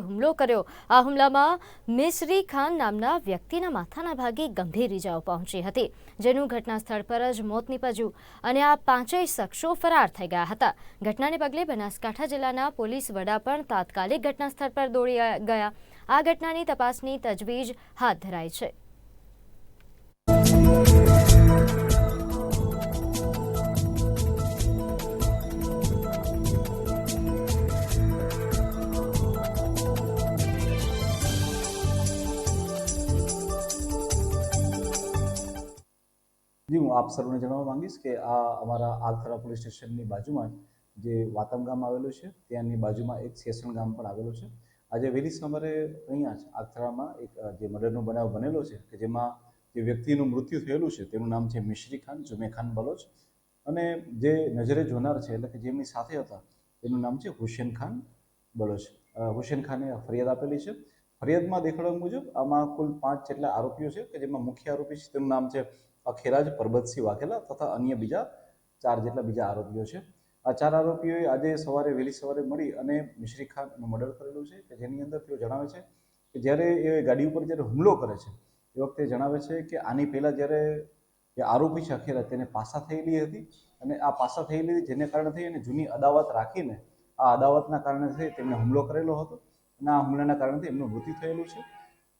હુમલો કર્યો. આ હુમલામાં મિસરી ખાન નામના વ્યક્તિના માથાના ભાગે ગંભીર ઇજાઓ પહોંચી હતી, જેનું ઘટના સ્થળ પર જ મોત નીપજ્યું અને આ પાંચેય શખ્સો ફરાર થઈ ગયા હતા. ઘટનાને પગલે બનાસકાંઠા જિલ્લાના પોલીસ વડા પણ તાત્કાલિક ઘટના સ્થળ પર દોડી ગયા. આ ઘટનાની તપાસની તજવીજ હાથ ધરાઈ છે. જી, હું આપ સર્વને જણાવવા માંગીશ કે આ અમારા આલથરા પોલીસ સ્ટેશનની બાજુમાં જે વાતમ ગામ આવેલું છે, ત્યાંની બાજુમાં એક શેષણ ગામ પણ આવેલું છે. આજે વહેલી સવારે અહીંયા જ આગથરામાં એક જે મર્ડરનો બનાવ બનેલો છે કે જેમાં જે વ્યક્તિનું મૃત્યુ થયેલું છે, તેનું નામ છે મિશ્રી ખાન, જુમે ખાન બલોચ. અને જે નજરે જોનાર છે, એટલે કે જેમની સાથે હતા, તેનું નામ છે હુસેન ખાન બલોચ. હુસેન ખાને ફરિયાદ આપેલી છે. ફરિયાદમાં દેખાડવા મુજબ આમાં કુલ પાંચ જેટલા આરોપીઓ છે કે જેમાં મુખ્ય આરોપી છે તેનું નામ છે અખેરાજ, પરબતસિંહ વાઘેલા તથા અન્ય બીજા ચાર જેટલા બીજા આરોપીઓ છે. આ ચાર આરોપીઓએ આજે સવારે, વહેલી સવારે મળી અને મિશ્રી ખાનનું મર્ડર કરેલું છે કે જેની અંદર તેઓ જણાવે છે કે જ્યારે એ ગાડી ઉપર જ્યારે હુમલો કરે છે, એ વખતે જણાવે છે કે આની પહેલાં જ્યારે જે આરોપી છે અખેરા તેને પાસા થયેલી હતી અને આ પાસા થયેલી જેને કારણે થઈ અને જૂની અદાવત રાખીને આ અદાવતના કારણે થઈ તેમણે હુમલો કરેલો હતો. આ હુમલાના કારણથી એમનું મૃત્યુ થયેલું છે.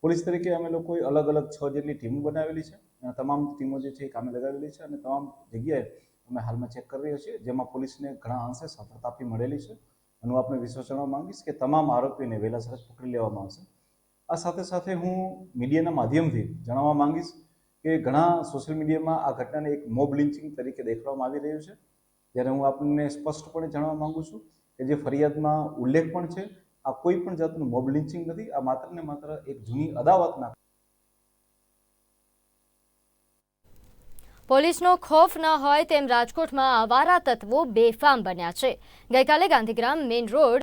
પોલીસ તરીકે અમે લોકોએ અલગ અલગ છ જેટલી ટીમો બનાવેલી છે અને તમામ ટીમો જે છે એ કામે લગાવેલી છે અને તમામ જગ્યાએ અમે હાલમાં ચેક કરી રહ્યા છીએ, જેમાં પોલીસને ઘણા અંશે સફળતા આપી મળેલી છે. અને હું આપને વિશ્વાસ જણાવવા માંગીશ કે તમામ આરોપીને વહેલાસર પકડી લેવામાં આવશે. આ સાથે સાથે હું મીડિયાના માધ્યમથી જણાવવા માંગીશ કે ઘણા સોશિયલ મીડિયામાં આ ઘટનાને એક મોબ લિન્ચિંગ તરીકે દેખાડવામાં આવી રહ્યું છે. ત્યારે હું આપને સ્પષ્ટપણે જણાવવા માંગુ છું કે જે ફરિયાદમાં ઉલ્લેખ પણ છે આ કોઈ પણ જાતનું મોબ લિન્ચિંગ નથી, આ માત્ર ને માત્ર એક જૂની અદાવતના પોલીસનો ખોફ ન હોય તેમ રાજકોટમાં આવારા તત્વો બેફામ બન્યા છે. ગઈકાલે ગાંધીગ્રામ મેઇન રોડ